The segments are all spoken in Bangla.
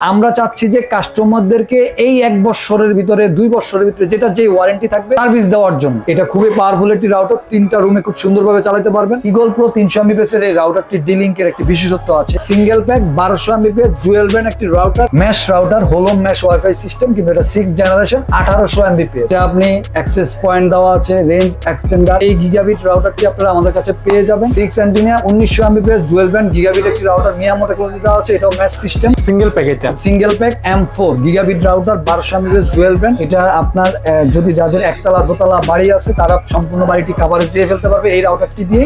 আমরা চাচ্ছি যে কাস্টমারদেরকে এই এক বছরের ভিতরে, দুই বছরের ভিতরে যেটা যে ওয়ারেন্টি থাকবে সার্ভিস দেওয়ার জন্য। এটা খুবই পাওয়ারফুল একটি রাউটার তিনটা রুমে খুব সুন্দরভাবে চালাতে পারবেন। ইগল প্রো তিনশো এমবিপিএস এর এই রাউটারটি ডিলিঙ্কের একটি বিশেষত্ব আছে। সিঙ্গেল প্যাক বারোশো এমবিপিএস ডুয়েল ব্যান্ড একটি router mesh router হোলোম mesh wifi system কিন্তু এটা সিক্স জেনারেশন আঠারোশো এমবিপিএস আপনি অ্যাক্সেস পয়েন্ট দেওয়া আছে রেঞ্জ এক্সটেন্ডার এই গিগাবিট রাউটারটি আপনারা আমাদের কাছে পেয়ে যাবেন। সিক্স অ্যান্টিনিয়া উনিশশো এমবিপিএস ডুয়েল ব্যান্ড গিগাবিট একটি রাউটার মিয়ামো টেকনোলজি দেওয়া আছে, এটাও ম্যাশ সিস্টেম সিঙ্গেল প্যাকেটটা single pack M four gigabit router বারোশো এমবিএস ডুয়েল ব্যান্ড এটা আপনার যদি যাদের একতলা দোতলা বাড়ি আছে তারা সম্পূর্ণ বাড়িটি কাভারেজ দিয়ে ফেলতে পারবে এই রাউটারটি দিয়ে।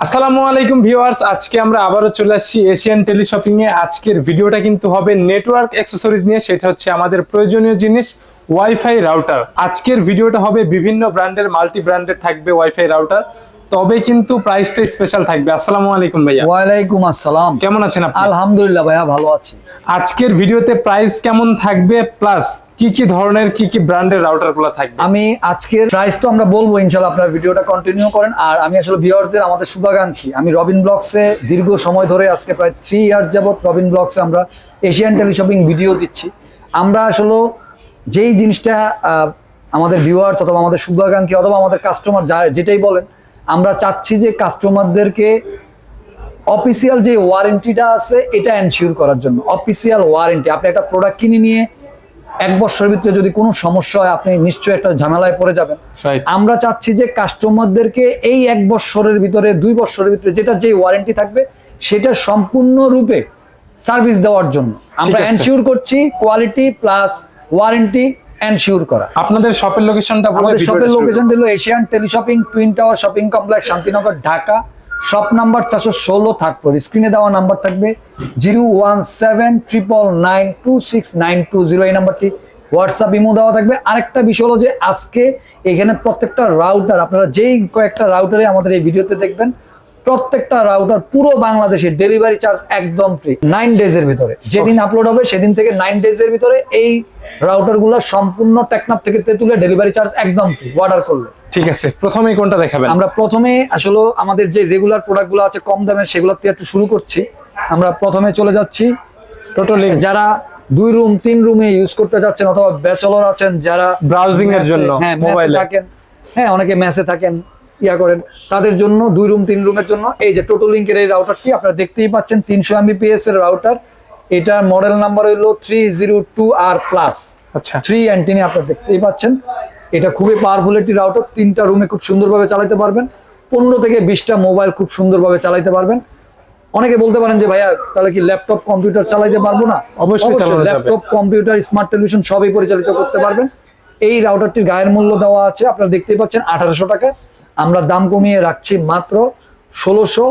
আসসালামু আলাইকুম ভিউয়ার্স আজকে আমরা আবারও চলে আসছি এশিয়ান টেলি শপিং এ। আজকের ভিডিওটা কিন্তু হবে নেটওয়ার্ক অ্যাক্সেসরিজ নিয়ে সেটা হচ্ছে আমাদের প্রয়োজনীয় জিনিস ওয়াইফাই রাউটার আজকের ভিডিওটা হবে বিভিন্ন ব্র্যান্ডের মাল্টি ব্র্যান্ডের থাকবে ওয়াইফাই রাউটার তবে কিন্তু প্রাইসটা স্পেশাল থাকবে। আসসালামু আলাইকুম ভাইয়া। ওয়ালাইকুম আসসালাম। কেমন আছেন আপনি? আলহামদুলিল্লাহ ভাইয়া ভালো আছি। আজকের ভিডিওতে প্রাইস কেমন থাকবে প্লাস কি কি ধরনের কি কি ব্র্যান্ডের রাউটারগুলো থাকবে? আমি আজকের প্রাইস তো আমরা বলব ইনশাল্লাহ আপনার ভিডিওটা কন্টিনিউ করেন। আর আমি আসলে ভিউয়ারদের আমাদের শুভাকাঙ্ক্ষী। আমি রবিন ব্লগসে দীর্ঘ সময় ধরে আজকে প্রায় থ্রি ইয়ার যাবত রবিন ব্লগসে আমরা এশিয়ান টেলি শপিং ভিডিও দিচ্ছি। আমরা আসলে যেই জিনিসটা আমাদের ভিউয়ার্স অথবা আমাদের শুভাকাঙ্ক্ষী অথবা আমাদের কাস্টমার যা যেটাই বলেন আমরা চাচ্ছি যে কাস্টমারদেরকে অফিসিয়াল যে ওয়ারেন্টিটা আছে এটা এনশিওর করার জন্য। Official warranty. আপনি একটা প্রোডাক্ট কিনে নিয়ে এক বছরের ভিতরে যদি কোনো সমস্যা হয় আপনি নিশ্চয়ই একটা ঝামেলায় পড়ে যাবেন। আমরা চাচ্ছি যে কাস্টমারদেরকে এই এক বছরের ভিতরে দুই বছরের ভিতরে যেটা যে ওয়ারেন্টি থাকবে সেটা সম্পূর্ণরূপে সার্ভিস দেওয়ার জন্য। আমরা। এনশিওর করছি কোয়ালিটি প্লাস ওয়ারেন্টি এনশিওর করা। আপনাদের শপের লোকেশনটা বলে আমাদের শপের লোকেশন হলো Asian Teleshopping Twin Tower Shopping Complex Shantinagar Dhaka shop number চারশো ষোলো ফ্লোর স্ক্রিনে দেওয়া নাম্বার থাকবে zero one seven triple nine two six nine two zero এই নাম্বারটি হোয়াটসঅ্যাপ ইমো দেওয়া থাকবে। আরেকটা বিষয় হলো যে আজকে এখানে প্রত্যেকটা রাউটার আপনারা যেই কয়েকটা রাউটারে আমাদের এই ভিডিওতে দেখবেন প্রত্যেকটা রাউটার পুরো বাংলাদেশে ডেলিভারি চার্জ একদম ফ্রি নাইন ডেজ এর ভিতরে। যেদিন আপলোড হবে সেদিন থেকে নাইন ডেজ এর ভিতরে এই রাউটারগুলো সম্পূর্ণ টেকনাফ থেকে তেতুলে ডেলিভারি চার্জ একদম ফ্রি অর্ডার করলে। ঠিক আছে প্রথমেই কোনটা দেখাবেন? আমরা প্রথমে আসলে আমাদের যে রেগুলার প্রোডাক্টগুলো আছে কম দামের সেগুলো থেকে একটু শুরু করছি। আমরা প্রথমে চলে যাচ্ছি। টোটালি যারা দুই রুম তিন রুমে ইউজ করতে যাচ্ছেন অথবা ব্যাচেলর আছেন যারা Browsing এর জন্য, হ্যাঁ মোবাইলে থাকেন হ্যাঁ অনেকে মেসে থাকেন ইয়া করেন তাদের জন্য দুই রুম তিন রুমের জন্য এই যে টোটো লিঙ্কের এই রাউটারটি আপনারা দেখতেই পাচ্ছেন তিনশো এমবিপিএস এর রাউটার এটার মডেল নাম্বার হইল three zero two R plus আচ্ছা। থ্রি অ্যান্টিনি আপনারা দেখতেই পাচ্ছেন। এটা খুবই পাওয়ারফুল একটি রাউটার তিনটা রুমে খুব সুন্দরভাবে চালাতে পারবেন। পনেরো থেকে বিশটা মোবাইল খুব সুন্দরভাবে চালাতে পারবেন। অনেকে বলতে পারেন যে ভাইয়া তাহলে কি ল্যাপটপ কম্পিউটার চালাইতে পারব না? অবশ্যই ল্যাপটপ কম্পিউটার স্মার্ট টেলিভিশন সবই পরিচালিত করতে পারবেন। এই রাউটারটির গায়ের মূল্য দেওয়া আছে আপনারা দেখতেই পাচ্ছেন আঠারোশো টাকা। আমরা দাম কমিয়ে রাখছি মাত্র ষোলোশো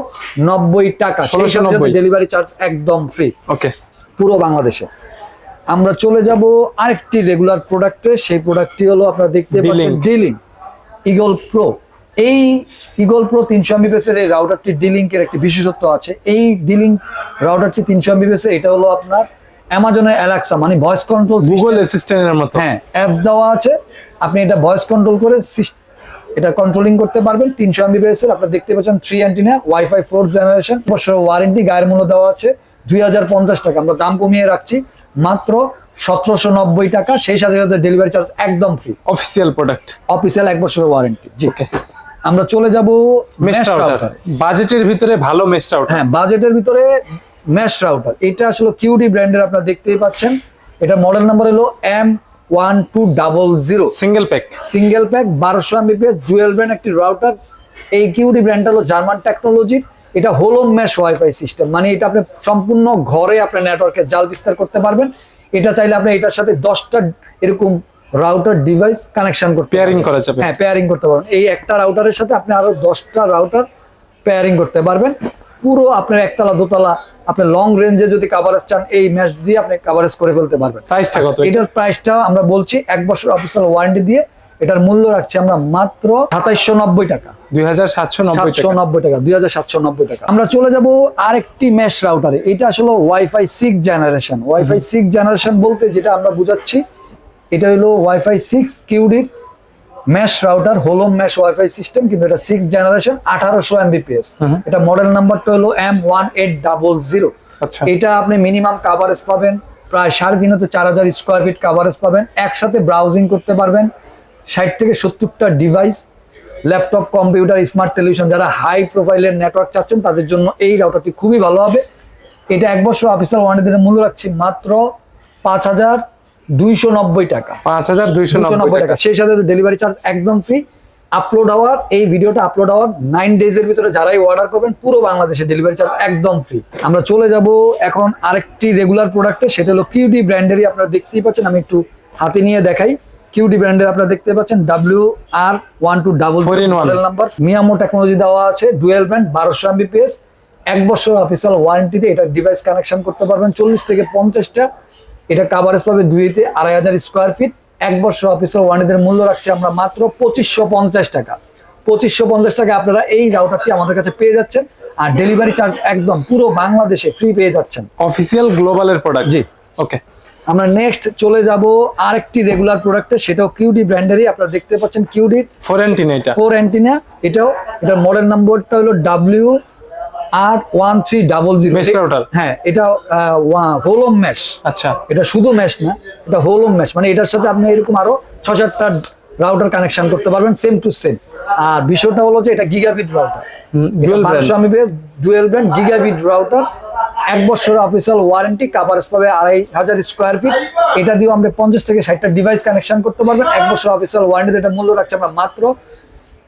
নব্বই টাকা। 1690 ডেলিভারি চার্জ একদম ফ্রি ওকে পুরো বাংলাদেশে। আমরা চলে যাব আরেকটি রেগুলার প্রোডাক্টে সেই প্রোডাক্টটি হলো আপনারা দেখতে পাচ্ছেন ডিলিং ইগল প্রো এই ইগল প্রো তিনশো এমবিপিএস এর এই রাউটারটি ডিলিঙ্কের একটি বিশেষত্ব আছে। এই ডিলিং রাউটারটি তিনশো এমবিপিএস এটা হলো আপনার অ্যামাজনের অ্যালাক্সা মানে ভয়েস কন্ট্রোল গুগল অ্যাসিস্ট্যান্টের মতো। হ্যাঁ অ্যাপস দেওয়া আছে। আপনি এটা ভয়েস কন্ট্রোল করে এটা কন্ট্রোলিং করতে পারবেন। তিনশো এমবিপিএস এর আপনারা দেখতে পাচ্ছেন three antenna wifi fourth generation বছর ওয়ারেন্টি গায়ের মূল্য দেওয়া আছে। দুই হাজার পঞ্চাশ টাকা। আমরা দাম কমিয়ে রাখছি। মাত্র সতেরোশো নব্বই টাকা। সেই সাথে সাথে ডেলিভারি চার্জ একদম ফ্রি অফিসিয়াল প্রোডাক্ট অফিসিয়াল এক বছরের ওয়ারেন্টি জি। আমরা চলে যাব মেশ রাউটার বাজেটের ভিতরে ভালো মেশ রাউটার হ্যাঁ বাজেটের ভিতরে ম্যাশ রাউটার এটা আসলে কিউডি ব্র্যান্ডের আপনারা দেখতেই পাচ্ছেন। এটা মডেল নাম্বার হলো M one two double zero single pack single pack বারোশো এমবিপিএস ডুয়েল ব্র্যান্ড একটি রাউটার এই কিউডি ব্র্যান্ডটা হলো জার্মান টেকনোলজির এটা হোলো ম্যাশ ওয়াইফাই সিস্টেম মানে এটা আপনি সম্পূর্ণ ঘরে আপনার নেটওয়ার্কের জাল বিস্তার করতে পারবেন। এটা চাইলে আপনি এটার সাথে দশটা এরকম রাউটার ডিভাইস কানেকশন করতে পেয়ারিং। করা যাবে। হ্যাঁ পেয়ারিং করতে পারবেন। এই একটা রাউটারের সাথে আপনি আরও দশটা রাউটার পেয়ারিং করতে পারবেন। পুরো আপনার একতলা দোতলা আপনি লং রেঞ্জে যদি কাভারেজ চান এই ম্যাচ দিয়ে আপনি কাভারেজ করে ফেলতে পারবেন। প্রাইসটা কত? এটার প্রাইসটা আমরা বলছি এক বছর অফিসিয়াল ওয়ারেন্টি দিয়ে এটার মূল্য রাখছি আমরা মাত্র সাতাইশশো নব্বই টাকা। দুই হাজার সাতশো নব্বই টাকা। দুই হাজার সাতশো নব্বই টাকা। আমরা চলে যাব আরেকটি মেশ রাউটারে এটা আসলে wifi six generation wifi six generation বলতে যেটা আমরা বুঝাচ্ছি এটা হলো wifi six কিউডির mesh router mesh wifi system কিন্তু এটা সিক্স জেনারেশন আঠারোশো এমবিপিএস। এটা মডেল নাম্বারটা হলো M one eight double zero আচ্ছা। এটা আপনি মিনিমাম কাভারেজ পাবেন প্রায় সাড়ে তিন হতে চার হাজার স্কোয়ার ফিট কাভারেজ পাবেন। একসাথে ব্রাউজিং করতে পারবেন। ষাট থেকে সত্তরটা device laptop computer smart television যারা হাই প্রোফাইলের নেটওয়ার্ক চাচ্ছেন তাদের জন্য এই রাউটারটি খুবই ভালো হবে। এটা এক বছর অফিসিয়াল ওয়ারেন্টির মূল্য রাখছি মাত্র পাঁচ হাজার দুইশো নব্বই টাকা। পাঁচ হাজার দুইশো নব্বই টাকা। সেই সাথে ডেলিভারি চার্জ একদম ফ্রি আপলোড হওয়ার এই ভিডিওটা আপলোড হওয়ার নাইন ডেজ এর ভিতরে যারাই অর্ডার করবেন পুরো বাংলাদেশে ডেলিভারি চার্জ একদম ফ্রি আমরা চলে যাব এখন আরেকটি রেগুলার প্রোডাক্টে সেটা হলো কিউডি ব্র্যান্ডেরই আপনারা দেখতেই পাচ্ছেন আমি একটু হাতে নিয়ে দেখাই। কিউডি ব্র্যান্ডের আপনারা দেখতে পাচ্ছেন W R one two double model number MIMO technology দেওয়া আছে ডুয়েল ব্র্যান্ড বারোশো এমবিপিএস এক বছর অফিসিয়াল ওয়ারেন্টিতে এটা ডিভাইস কানেকশন করতে পারবেন চল্লিশ থেকে পঞ্চাশটা। এটা কাভারেজ পাবে দুইতে আড়াই হাজার স্কোয়ার ফিট এক বছর অফিসিয়াল ওয়ারেন্টিদের মূল্য রাখছি আমরা মাত্র পঁচিশশো পঞ্চাশ টাকা। পঁচিশশো পঞ্চাশ টাকা আপনারা এই রাউটারটি আমাদের কাছে পেয়ে যাচ্ছেন আর ডেলিভারি চার্জ একদম পুরো বাংলাদেশে ফ্রি পেয়ে যাচ্ছেন। অফিসিয়াল গ্লোবালের প্রোডাক্ট জি। ওকে আমরা নেক্সট চলে যাব আরেকটি রেগুলার প্রোডাক্টে সেটাও কিউডি ব্র্যান্ডেরই আপনারা দেখতে পাচ্ছেন কিউডি ফোর এন্টিন এটা। ফোর অ্যান্টিনা এটাও এটার মডেল নাম্বারটা হলো W R one three double zero? হ্যাঁ এটা হোলম ম্যাশ আচ্ছা। এটা শুধু ম্যাশ না এটা হোলম ম্যাশ মানে এটার সাথে আপনি এরকম আরও ছ সাতটা রাউটার কানেকশন করতে পারবেন সেম টু সেম আর বিষয়টা হলো যে এটা গিগাবিট রাউটার। বারোশো Mbps dual brand gigabit router এক বছর অফিসিয়াল ওয়ারেন্টি কাভারেজ পাবে আড়াই হাজার স্কোয়ার ফিট এটা দিয়েও আমরা পঞ্চাশ থেকে ষাটটা ডিভাইস কানেকশন করতে পারবেন। এক বছর অফিসিয়াল ওয়ারেন্টি এটা মূল্য রাখছে আমরা মাত্র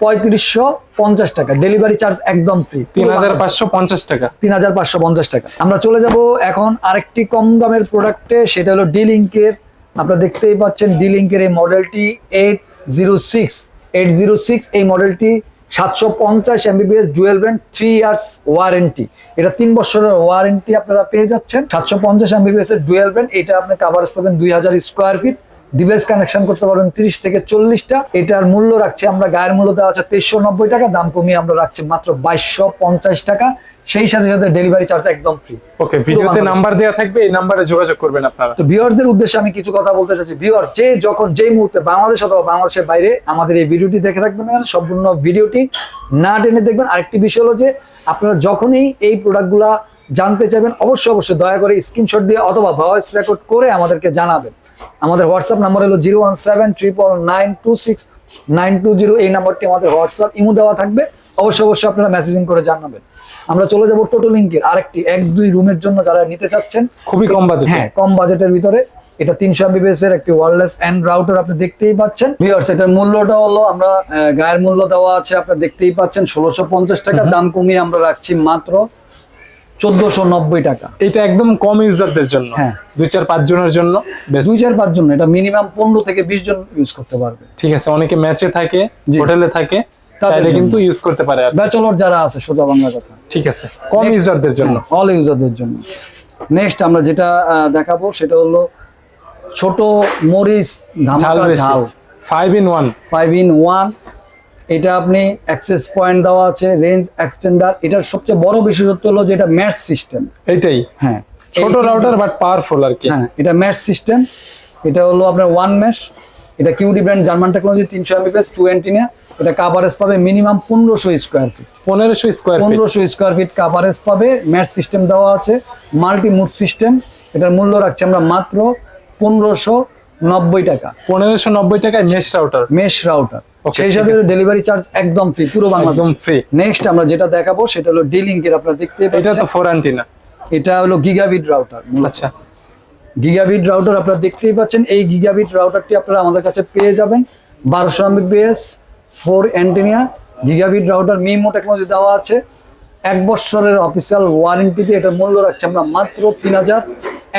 পঁয়ত্রিশশো পঞ্চাশ টাকা। ডেলিভারি চার্জ একদম ফ্রি তিন হাজার পাঁচশো পঞ্চাশ টাকা। তিন হাজার পাঁচশো পঞ্চাশ টাকা। আমরা চলে যাব এখন আরেকটি কম দামের প্রোডাক্টে সেটা হলো ডি লিঙ্কের আপনারা দেখতেই পাচ্ছেন ডি লিঙ্কের এই মডেলটি eight zero six eight zero six এই মডেলটি সাতশো পঞ্চাশ MBBS dual brand three years warranty. এটা তিন বছরের ওয়ারেন্টি আপনারা পেয়ে যাচ্ছেন। সাতশো পঞ্চাশ এমবিবিএস এর ডুয়েল ব্র্যান্ড, এটা আপনি কাভারেজ পাবেন দুই হাজার স্কোয়ার ফিট ডিভাইস কানেকশন করতে পারবেন তিরিশ থেকে চল্লিশটা। এটার মূল্য রাখছি আমরা, গায়ের মূল্য দেওয়া আছে তেইশশো নব্বই টাকা, দাম কমিয়ে আমরা রাখছি মাত্র বাইশশো পঞ্চাশ টাকা। সেই সাথে সাথে ডেলিভারি চার্জ একদম ফ্রি ওকে ভিডিওতে নাম্বার দেওয়া থাকবে এই নাম্বারে যোগাযোগ করবেন আপনারা। তো ভিউয়ারদের উদ্দেশ্যে আমি কিছু কথা বলতে চাচ্ছি। ভিউয়ার যে যখন যেই মুহূর্তে বাংলাদেশ অথবা বাংলাদেশের বাইরে আমাদের এই ভিডিওটি দেখে থাকবেন না সম্পূর্ণ ভিডিওটি না টেনে দেখবেন। আরেকটি বিষয় হলো যে আপনারা যখনই এই প্রোডাক্টগুলা জানতে চাইবেন অবশ্যই অবশ্যই দয়া করে স্ক্রিনশট দিয়ে অথবা ভয়েস রেকর্ড করে আমাদেরকে জানাবেন। আমাদের হোয়াটসঅ্যাপ নাম্বার হলো zero one seven triple nine two six nine two zero এই নাম্বারটি আমাদের হোয়াটসঅ্যাপ ইমো দেওয়া থাকবে। অবশ্যই অবশ্যই আপনারা মেসেজিং করে জানাবেন। আমরা চলে যাব টোটো লিঙ্কের আরেকটি এক দুই রুমের জন্য যারা নিতে চাচ্ছেন। খুবই কম বাজেট হ্যাঁ কম বাজেটের ভিতরে। এটা তিনশো এমবিবিএস এর একটি ওয়ারলেস এন্ড রাউটার আপনি দেখতেই পাচ্ছেন। ভিউয়ার্স এটার মূল্যটা হলো আমরা গায়ের মূল্য দেওয়া আছে আপনি দেখতেই পাচ্ছেন ষোলোশো পঞ্চাশ টাকা। দাম কমিয়ে আমরা রাখছি মাত্র চোদ্দশো নব্বই টাকা। এটা একদম কম ইউজারদের জন্য। হ্যাঁ। দুই চার পাঁচ জনের জন্য। দুই চার পাঁচ জন এটা মিনিমাম পনেরো থেকে বিশ জন ইউজ করতে পারবে। ঠিক আছে অনেকে ম্যাচে থাকে। হোটেলে থাকে চাইলে কিন্তু ইউজ করতে পারে ব্যাচলর যারা আছে সোজা বাংলা কথা। ঠিক আছে। কম ইউজারদের জন্য। অল ইউজারদের জন্য। নেক্সট আমরা যেটা দেখাবো সেটা হলো ছোট মরিচ ঝাল ঝাল। Five in one five in one এটা আপনি অ্যাক্সেস পয়েন্ট দেওয়া আছে রেঞ্জ এক্সটেন্ডার এটার সবচেয়ে বড় বিশেষত্ব হলো যে এটা ম্যাচ সিস্টেম এইটাই। হ্যাঁ। ছোট রাউটার বাট পাওয়ারফুল আর কি। হ্যাঁ এটা ম্যাচ সিস্টেম এটা হলো আপনার ওয়ান ম্যাশ এটা কিউডি ব্র্যান্ড জার্মান টেকনোলজি তিনশো এমবিপিএস টু অ্যান্টিনা এটা কাভারেজ পাবে মিনিমাম পনেরোশো স্কোয়ার ফিট পনেরোশো স্কোয়ার ফিট পনেরোশো স্কোয়ার ফিট কাভারেজ পাবে ম্যাচ সিস্টেম দেওয়া আছে মাল্টি মুড সিস্টেম এটার মূল্য রাখছি আমরা মাত্র পনেরোশো নব্বই টাকা। পনেরোশো নব্বই টাকায় মেশ রাউটার মেশ রাউটার সেই সাথে ডেলিভারি চার্জ একদম ফ্রি পুরো বাংলাদেশ। একদম ফ্রি নেক্সট আমরা যেটা দেখাবো সেটা হলো ডি লিঙ্কের আপনারা দেখতে এটা তো ফোর অ্যান্টিনা এটা হলো গিগাবিট রাউটার আচ্ছা। গিগাবিট রাউটার আপনারা দেখতেই পাচ্ছেন। এই গিগাবিট রাউটারটি আপনারা আমাদের কাছে পেয়ে যাবেন। বারোশো Mbps four antenna gigabit router MIMO technology দেওয়া আছে। এক বছরের অফিসিয়াল ওয়ারেন্টিতে এটার মূল্য রাখছে আমরা মাত্র তিন হাজার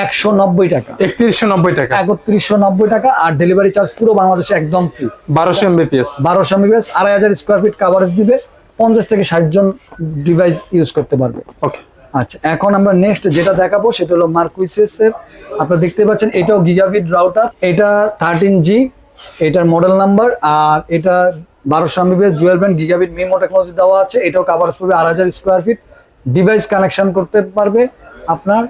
একশো নব্বই টাকা। একত্রিশশো নব্বই টাকা। একত্রিশশো নব্বই টাকা আর ডেলিভারি চার্জ পুরো বাংলাদেশে একদম ফ্রি বারোশো এমবিপিএস বারোশো এমবিপিএস আড়াই হাজার স্কোয়ার ফিট কাভারেজ দিবে। পঞ্চাশ থেকে ষাট জন ডিভাইস ইউজ করতে পারবে। ওকে আচ্ছা এখন আমরা নেক্সট যেটা দেখাবো সেটা হলো মার্কুইসেস এর। আপনারা দেখতে পাচ্ছেন, এটাও গিগাবিট রাউটার এটা থার্টিন জি এটার মডেল নাম্বার আর এটা বারোশো Mbps dual band gigabit MIMO technology দেওয়া আছে, এটাও কাভারেজ পাবে আড়াই হাজার স্কোয়ার ফিট ডিভাইস কানেকশন করতে পারবে আপনার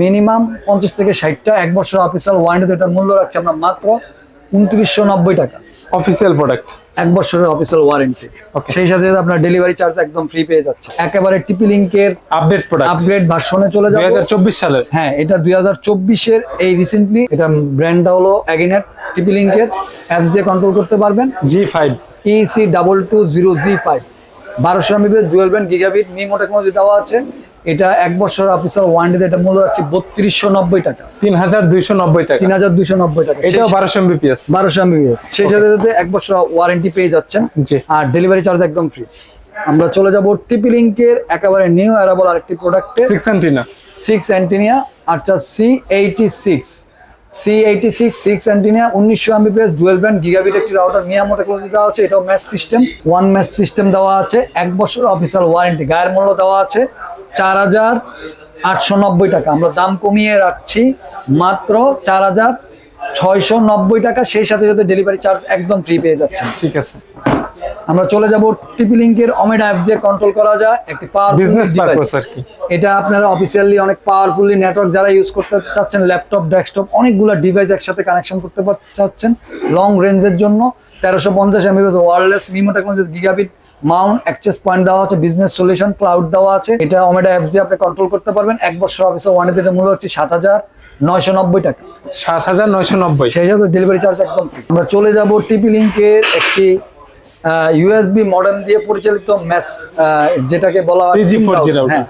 মিনিমাম পঞ্চাশ থেকে ষাটটা। এক বছর অফিসিয়াল ওয়ারেন্টি এটার মূল্য রাখছে আমরা মাত্র উনত্রিশশো নব্বই টাকা। অফিসিয়াল প্রোডাক্ট এক বছরের অফিসিয়াল ওয়ারেন্টি Okay. সেই সাথে আপনার ডেলিভারি চার্জ একদম ফ্রি পেয়ে যাচ্ছে। একেবারে টিপি লিঙ্কের আপডেট প্রোডাক্ট আপগ্রেড ভার্সনে চলে যাবে। হাজার চব্বিশ সালের হ্যাঁ এটা দুই হাজার চব্বিশের এই রিসেন্টলি এটা ব্র্যান্ডটা হলো অ্যাগিনেট টিপি লিঙ্কের অ্যাপস দিয়ে কন্ট্রোল করতে পারবেন। G five EC double two zero G five বারোশো Mbps dual band gigabit MIMO technology দেওয়া আছে। এটা এক বছর অফিসিয়াল ওয়ারেন্টিতে এটা মূল্য হচ্ছে বত্রিশশো নব্বই টাকা। তিন হাজার দুইশো নব্বই টাকা। তিন হাজার দুইশো নব্বই টাকা। এটাও বারোশো এমবিপিএস। বারোশো এমবিপিএস। সেই সাথে সাথে এক বছর ওয়ারেন্টি পেয়ে যাচ্ছেন। জি। আর ডেলিভারি চার্জ একদম ফ্রি আমরা চলে যাব টিপি লিঙ্কের একেবারে নিউ অ্যারাবল আরেকটি product six antenna six antenna আচ্ছা C eighty six C eighty six six antenna উনিশশো এমবিপিএস ডুয়েল ব্যান্ড গিগাবিট একটি রাউটার মিয়ামো টেকনোলজি দেওয়া আছে, এটাও mesh system one mesh system দেওয়া আছে, এক বছর অফিসিয়াল ওয়ারেন্টি গায়ের মূল্য দেওয়া আছে চার হাজার আটশো নব্বই টাকা। আমরা দাম কমিয়ে রাখছি মাত্র চার হাজার ছয়শো নব্বই টাকা, সেই সাথে সাথে ডেলিভারি চার্জ একদম ফ্রি পেয়ে যাচ্ছেন। ঠিক আছে। আমরা চলে যাব টিপি লিঙ্কের অমেডা অ্যাপ দিয়ে কন্ট্রোল করা যায়। একটি পাওয়ার বিজনেস পারপাস আর কি। এটা আপনারা অফিসিয়ালি অনেক পাওয়ারফুলি নেটওয়ার্ক যারা ইউজ করতে চাচ্ছেন ল্যাপটপ ডেস্কটপ অনেকগুলো ডিভাইস একসাথে কানেকশন করতে চাচ্ছেন লং রেঞ্জের জন্য। তেরোশো পঞ্চাশ MBS wireless MIMO technology gigabit mount access point দেওয়া আছে বিজনেস সলিউশন ক্লাউড দেওয়া আছে। এটা অমেডা অ্যাপস দিয়ে আপনি কন্ট্রোল করতে পারবেন। এক বছর অফিসে ওয়ানে দিতে মূল্য হচ্ছে সাত হাজার নয়শো নব্বই টাকা। সাত হাজার নয়শো নব্বই। সেই সাথে ডেলিভারি চার্জ একদম আমরা চলে যাব টিপি লিঙ্কের একটি ইউএসবি মডেম দিয়ে পরিচালিত ম্যাস যেটাকে বলা হয় 3G, 4G router। হ্যাঁ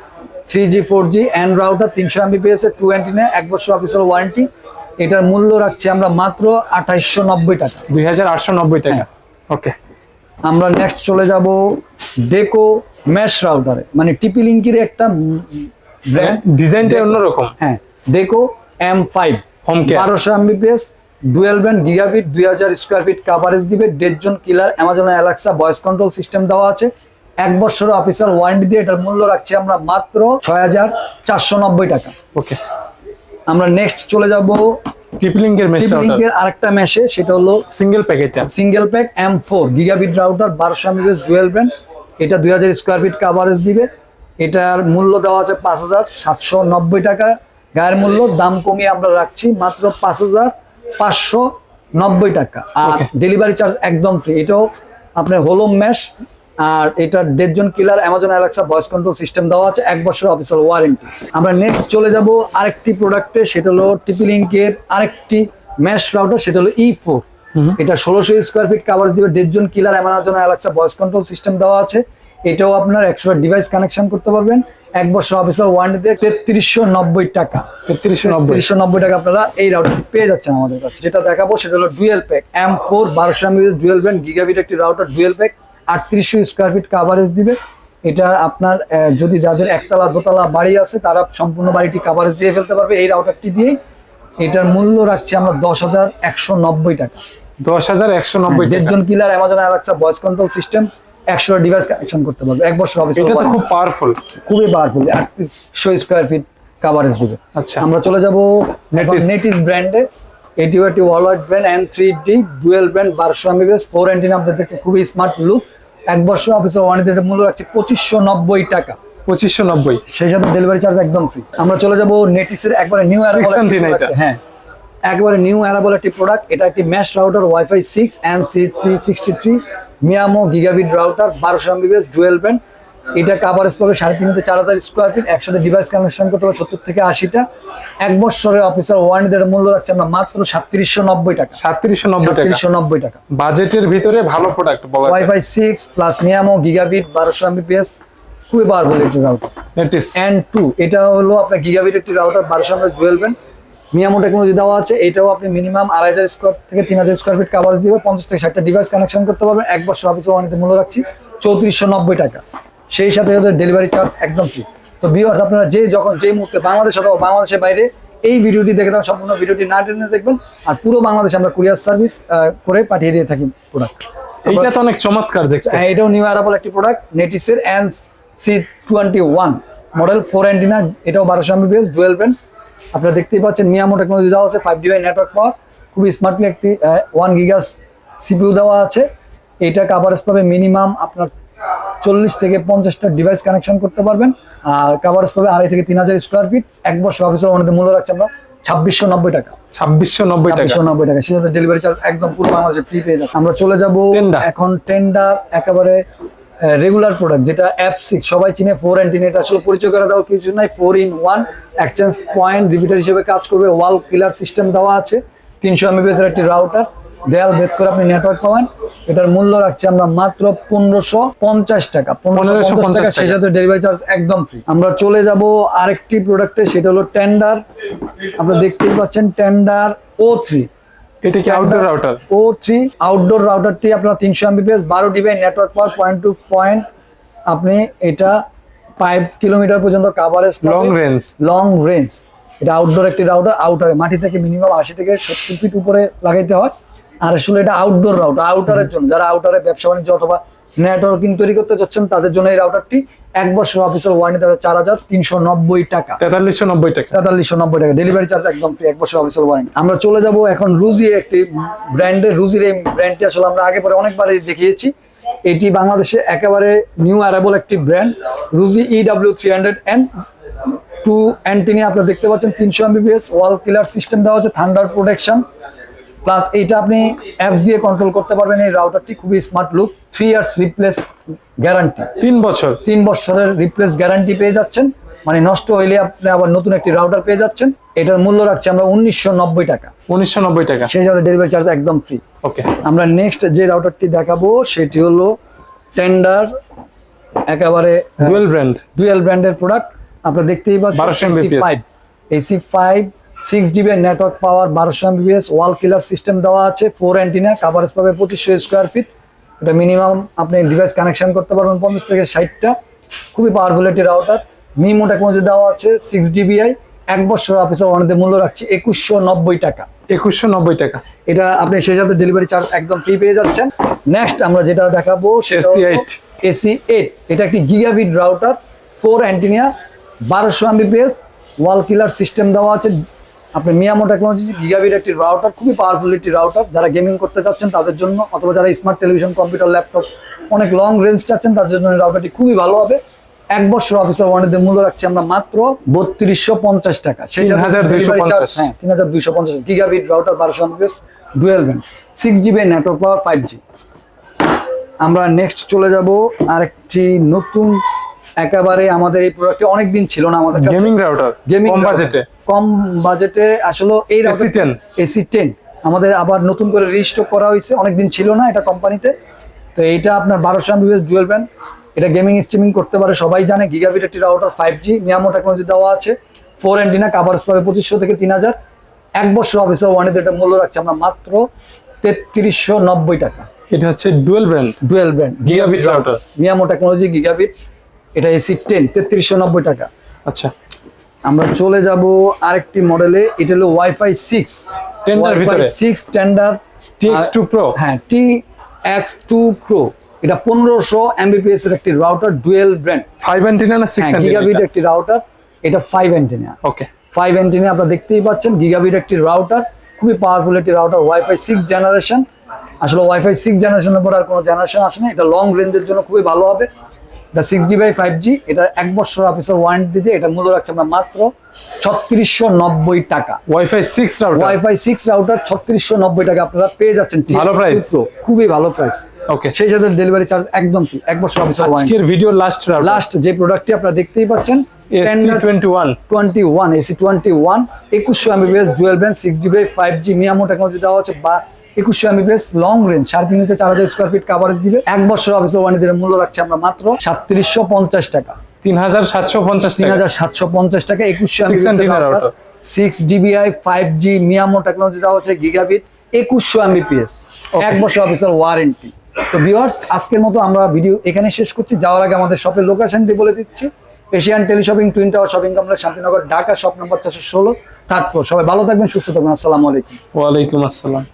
three G four G and router তিনশো এমবিপিএস এর টু অ্যান্টিনে এক বছর অফিসিয়াল ওয়ারেন্টি এটার মূল্য রাখছি আমরা মাত্র আঠাইশশো নব্বই টাকা। দুই হাজার আটশো নব্বই টাকা। হ্যাঁ। ওকে আমরা নেক্সট চলে যাব ডেকো ম্যাশ রাউটারে মানে টিপি লিঙ্কের একটা ডিজাইনটা অন্যরকম। হ্যাঁ ডেকো এম ফাইভ। বারোশো এমবিপিএস ডুয়েল ব্যান্ড গিগাবিট দুই হাজার স্কোয়ার ফিট কাভারেজ দিবে। দেড় জন কিলার Amazon Alexa voice control system দেওয়া আছে। এক বছর অফিসিয়াল ওয়ারেন্টি দিয়ে এটার মূল্য রাখছি আমরা মাত্র ছয় হাজার চারশো নব্বই টাকা। ওকে আমরা নেক্সট চলে যাব টিপলিঙ্কের মেশ রাউটার লিঙ্কের আরেকটা মেশে সেটা হলো সিঙ্গেল প্যাকেটটা single pack M four gigabit router বারোশো এমবিএস ডুয়েল ব্যান্ড এটা দুই হাজার স্কোয়ার ফিট কাভারেজ দিবে। এটার মূল্য দেওয়া আছে পাঁচ হাজার সাতশো নব্বই টাকা। গায়ের মূল্য দাম কমিয়ে আমরা রাখছি মাত্র পাঁচ হাজার পাঁচশো নব্বই টাকা। আর ডেলিভারি চার্জ একদম ফ্রি এটাও আপনার হোলোম ম্যাশ আর এটা দেড়জন কিলার Amazon Alexa voice control system দেওয়া আছে এক বছর অফিসিয়াল ওয়ারেন্টি আমরা নেক্সট চলে যাব আরেকটি প্রোডাক্টে সেটা হলো টিপি লিঙ্কের আরেকটি ম্যাশ রাউটার সেটা হলো ই ফোর এটা ষোলোশো স্কোয়ার ফিট কাভার দিবে দেড়জন কিলার Amazon Alexa voice control system দেওয়া আছে। এটাও আপনার একশো ডিভাইস কানেকশন করতে পারবেন। এক বছর অফিসিয়াল ওয়ারেন্টিতে তেত্রিশশো নব্বই টাকা। তেত্রিশশো নব্বই। তিরিশশো নব্বই টাকা আপনারা এই রাউটার পেয়ে যাচ্ছেন আমাদের কাছে। যেটা দেখাবো সেটা হলো ডুয়েল প্যাক এম ফোর বারোশো এমবিএস ডুয়েল ব্যান্ড গিগাবিট একটি রাউটার ডুয়েল প্যাক আটত্রিশশো স্কোয়ার ফিট কাভারেজ দিবে। এটা আপনার যদি যাদের একতলা দোতলা বাড়ি আছে তারা সম্পূর্ণ বাড়িটি কাভারেজ দিয়ে ফেলতে পারবে এই রাউটারটি দিয়েই। এটার মূল্য রাখছি আমরা দশ হাজার একশো নব্বই টাকা। দশ হাজার একশো নব্বই দেড়জন কিলার অ্যামাজন আর অ্যালেক্সা ভয়েস কন্ট্রোল সিস্টেম একশো ডিভাইস কানেকশন করতে পারবে। এক বছর অফিস এটা তো খুব পাওয়ারফুল খুবই পাওয়ারফুল আটত্রিশশো স্কোয়ার ফিট কাভারেজ দিবে। আচ্ছা। আমরা চলে যাব নেটিস ব্র্যান্ডে এটিও একটি world brand N three D dual brand বারোশো এমবিবিএস ফোর এন্টিন আপনাদের দেখতে খুবই স্মার্ট লুক এক বছর অফিসের ওয়ারেন্টি এটা মূল্য রাখছে পঁচিশশো নব্বই টাকা। পঁচিশশো নব্বই। সেই সাথে ডেলিভারি চার্জ একদম ফ্রি আমরা চলে যাব নেটিসের একবারে নিউ 679 এটা। হ্যাঁ। একবারে নিউ অ্যারাবল একটি প্রোডাক্ট এটা একটি mesh router WiFi six and C three sixty three MIMO gigabit router বারোশো এমবিবিএস ডুয়েল ব্যান্ড এটা কাভারেজ পাবে সাড়ে তিন থেকে চার হাজার স্কোয়ার ফিট একসাথে ডিভাইস কানেকশন করতে হবে সত্তর থেকে আশিটা। এক বছরের অফিসার ওয়ারেন্টি মূল্য রাখছে আমরা মাত্র সাতত্রিশশো নব্বই টাকা। সাতত্রিশশো নব্বই টাকা। সাতত্রিশশো নব্বই টাকা। বাজেটের ভিতরে ভালো product wifi six plus MIMO gigabit বারোশো এমবিপিএস খুবই পাওয়ারফুল একটি রাউটার অ্যান্ড টু এটা হলো আপনার গিগাবিট একটি রাউটার বারোশো Mbps dual band MIMO technology দেওয়া আছে এটাও আপনি মিনিমাম আড়াই হাজার স্কোয়ার থেকে তিন হাজার স্কোয়ার ফিট কাভারেজ দিবে পঞ্চাশ থেকে ষাটটা ডিভাইস কানেকশন করতে পারবেন। এক বছর অফিসে ওয়ানিতে মূল্য রাখছি চৌত্রিশশো নব্বই টাকা। সেই সাথে ডেলিভারি চার্জ একদম ফ্রি তো ভিউয়ার্স আপনারা যে যখন যে মুহূর্তে বাংলাদেশ অথবা বাংলাদেশের বাইরে এই ভিডিওটি দেখে থাকুন সম্পূর্ণ ভিডিওটি না টেনে দেখবেন আর পুরো বাংলাদেশে আমরা কুরিয়ার সার্ভিস করে পাঠিয়ে দিয়ে থাকি প্রোডাক্ট এইটা তো অনেক চমৎকার দেখতে। হ্যাঁ এটাও নিউ অ্যারাবল একটি product নেটিসের N C twenty one model four antenna এটাও বারোশো এমবিপিএস ডুয়েল ব্যান্ড আপনারা দেখতেই পাচ্ছেন মিয়ামো টেকনোলজি দেওয়া আছে ফাইভ ডিওয়াই নেটওয়ার্ক পাওয়া। খুবই স্মার্টলি একটি ওয়ান গিগাস সিপিউ দেওয়া আছে। এটা কাভারেজ পাবে মিনিমাম আপনার চল্লিশ থেকে পঞ্চাশটা ডিভাইস কানেকশন করতে পারবেন। আর কাভারেজ পাবে আড়াই থেকে তিন হাজার স্কোয়ার ফিট এক বছর অফিসের অনেক মূল্য রাখছে আমরা ছাব্বিশশো নব্বই টাকা। ছাব্বিশশো নব্বই টাকা। নব্বই টাকা। সেটা ডেলিভারি চার্জ একদম পুরো বাংলাদেশে ফ্রি পেয়ে যাচ্ছে আমরা চলে যাব। এখন টেন্ডার একেবারে রেগুলার প্রোডাক্ট যেটা অ্যাপ সিক্স সবাই চিনে ফোর অ্যান্টিন এটা আসলে পরিচয় করে দেওয়ার কিছু নাই four in one exchange point repeater হিসেবে কাজ করবে ওয়াল কিলার সিস্টেম দেওয়া আছে তিনশো এমবিপিএস এর একটি রাউটার দেয়াল ভেদ করে আপনি নেটওয়ার্ক পাবেন এটার মূল্য রাখছি আমরা মাত্র পনেরোশো পঞ্চাশ টাকা পনেরোশো টাকা সেই সাথে ডেলিভারি চার্জ একদম ফ্রি আমরা চলে যাব আরেকটি প্রোডাক্টে সেটা হলো টেন্ডার আপনারা দেখতেই পাচ্ছেন টেন্ডার ও থ্রি এটা কি outdoor router O three outdoor রাউটারটি আপনার তিনশো এমবিপিএস বারো dBi network power point to point আপনি এটা ফাইভ কিলোমিটার পর্যন্ত coverage long range long range এটা আউটডোর একটি রাউটার আউটারে মাটি থেকে মিনিমাম আশি থেকে সত্তর ফিট উপরে লাগাইতে হয়। আর আসলে এটা আউটডোর রাউটার আউটারের জন্য। যারা আউটারে ব্যবসা বাণিজ্য অথবা নেটওয়ার্কিং তৈরি করতে চাচ্ছেন তাদের জন্য এই রাউটারটি এক বছর অফিসের ওয়ারেন্টি তারা চার হাজার তিনশো নব্বই টাকা। তেতাল্লিশশো নব্বই টাকা। তেতাল্লিশশো নব্বই টাকা। ডেলিভারি চার্জ একদম ফ্রি এক বছর অফিসিয়াল ওয়ারেন্টি আমরা চলে যাব এখন রুজি একটি ব্র্যান্ডের রুজির এই ব্র্যান্ডটি আসলে আমরা আগে পরে অনেকবারই দেখিয়েছি। এটি বাংলাদেশে একেবারে নিউ অ্যারাবল একটি brand Ruijie E W three hundred N two antenna আপনারা দেখতে পাচ্ছেন তিনশো এমবিপিএস ওয়াল কিলার সিস্টেম দেওয়া আছে থান্ডার প্রোটেকশন প্লাস এইটা আপনি অ্যাপস দিয়ে কন্ট্রোল করতে পারবেন এই রাউটারটি খুবই smart look three years replace guarantee তিন বছর। তিন বছরের রিপ্লেস গ্যারান্টি পেয়ে যাচ্ছেন মানে নষ্ট হইলে আপনি আবার নতুন একটি রাউটার পেয়ে যাচ্ছেন এটার মূল্য রাখছি আমরা উনিশশো নব্বই টাকা। উনিশশো নব্বই টাকা। সেই জন্য ডেলিভারি চার্জ একদম ফ্রি ওকে আমরা নেক্সট যে রাউটারটি দেখাবো সেটি হলো টেন্ডার একেবারে ডুয়েল ব্র্যান্ড ডুয়েল ব্র্যান্ডের প্রোডাক্ট আপনারা দেখতেই 1200 পাচ্ছেন five AC five six GB network power বারোশো এমবিবিএস ওয়াল কিলার সিস্টেম দেওয়া আছে ফোর অ্যান্টিনা কাভারেজ পাবে পঁচিশশো স্কোয়ার ফিট এটা মিনিমাম আপনি ডিভাইস কানেকশন করতে পারবেন পঞ্চাশ থেকে ষাটটা। খুবই পাওয়ারফুল একটি রাউটার মিমো টেকনোলজি দেওয়া আছে সিক্স ডিবিআই এক বছর অফিসের অনেকদের মূল্য রাখছি একুশশো নব্বই টাকা। একুশশো নব্বই টাকা। এটা আপনি সেই সাথে ডেলিভারি চার্জ একদম ফ্রি পেয়ে যাচ্ছেন। নেক্সট আমরা যেটা দেখাবো সেটা AC8 এসি এইট এটা একটি গিগাবিট রাউটার ফোর অ্যান্টিনিয়া বারোশো এমবিপিএস ওয়াল কিলার সিস্টেম দেওয়া আছে। আপনি মিয়ামো টেকনোলজি গিগাবিট একটি রাউটার খুবই পাওয়ারফুল একটি রাউটার যারা গেমিং করতে চাচ্ছেন তাদের জন্য অথবা যারা স্মার্ট টেলিভিশন কম্পিউটার ল্যাপটপ অনেক লং রেঞ্জ চাচ্ছেন তাদের জন্য রাউটারটি খুবই ভালো হবে। এক বছর অফিসের ওয়ারেন্টির মূল্য রাখছি আমরা মাত্র বত্রিশশো পঞ্চাশ টাকা। সেই সাথে 3250 delivery হ্যাঁ তিন হাজার দুইশো পঞ্চাশ গিগাবিট রাউটার বারোশো Mbps dual band six GB network power five G আমরা নেক্সট চলে যাব আরেকটি নতুন একেবারে আমাদের এই প্রোডাক্টটি অনেক দিন ছিল না আমাদের গেমিং রাউটার গেমিং কম বাজেটে কম বাজেটে আসলে এই AC10 এসি টেন আমাদের আবার নতুন করে রিস্টক করা হয়েছে। অনেক দিন ছিল না এটা কোম্পানিতে তো এইটা আপনার বারোশো এমবিএস ডুয়েল ব্যান্ড এটা গেমিং স্ট্রিমিং করতে পারে সবাই জানে। গিগাবিট একটি router five G MIMO technology দেওয়া আছে। ফোর অ্যান্টিনা কাভারেজ পাবে পঁচিশশো থেকে তিন হাজার। এক বছর অফিসের ওয়ানেতে এটা মূল্য রাখছে আমরা মাত্র তেত্রিশশো নব্বই টাকা। এটা হচ্ছে dual brand dual brand Gigabit router MIMO technology gigabit এটা এসি টেন তেত্রিশশো নব্বই টাকা। আচ্ছা আমরা চলে যাব আরেকটি মডেলে এটা হলো ওয়াইফাই সিক্স Tender ভিতরে। সিক্স টেন্ডার TX2 Pro হ্যাঁ টি এক্স টু প্রো এটা পনেরোশো এমবিপিএস এর একটি router dual brand five antenna না সিক্স গিগাবিট অ্যান্টিনা একটি রাউটার এটা five antenna okay five antenna আপনারা দেখতেই পাচ্ছেন গিগাবিট একটি রাউটার খুবই পাওয়ারফুল একটি রাউটার ওয়াইফাই সিক্স জেনারেশন আসলে ওয়াইফাই সিক্স জেনারেশনের পর আর কোনো জেনারেশন আসে না এটা লং রেঞ্জের জন্য খুবই ভালো হবে। এটা six G by five G এটা এক বছর অফিসের ওয়ারেন্টি দিয়ে এটা মূল্য রাখছে আমরা মাত্র ছত্রিশশো নব্বই টাকা। WiFi six router WiFi six router ছত্রিশশো নব্বই টাকা আপনারা পেয়ে যাচ্ছেন। ভালো। Pro, খুবই ভালো প্রাইস ওকে সেই সাথে ডেলিভারি চার্জ একদম ফ্রি এক বছর অফিসের আজকের ভিডিও লাস্ট লাস্ট যে প্রোডাক্টটি আপনারা দেখতেই পাচ্ছেন twenty one twenty one AC twenty one একুশশো Mbps dual band six GB five G MIMO technology দেওয়া হচ্ছে বা একুশশো এমবিবিএস লং রেঞ্জ সাড়ে তিন থেকে চার হাজার স্কোয়ার ফিট কাভারেজ দিবে। এক বছর অফিসের ওয়ারেন্টির মূল্য রাখছে আমরা মাত্র সাতত্রিশশো পঞ্চাশ টাকা। তিন হাজার সাতশো পঞ্চাশ তিন হাজার সাতশো পঞ্চাশ টাকা একুশশো। Six dBi five G MIMO technology দেওয়া হচ্ছে গিগাবিট একুশশো এমবিপিএস এক বছর অফিসের ওয়ারেন্টি তো ভিউয়ার্স আজকের মতো আমরা ভিডিও এখানে শেষ করছি। যাওয়ার আগে আমাদের শপের লোকেশনটি বলে দিচ্ছি। Asian teleshopping twin tower shopping complex Shantinagar Dhaka shop number চারশো ষোলো থার্ড ফ্লোর সবাই ভালো থাকবেন সুস্থ থাকবেন। আসসালামু আলাইকুম। ওয়ালাইকুম আসসালাম।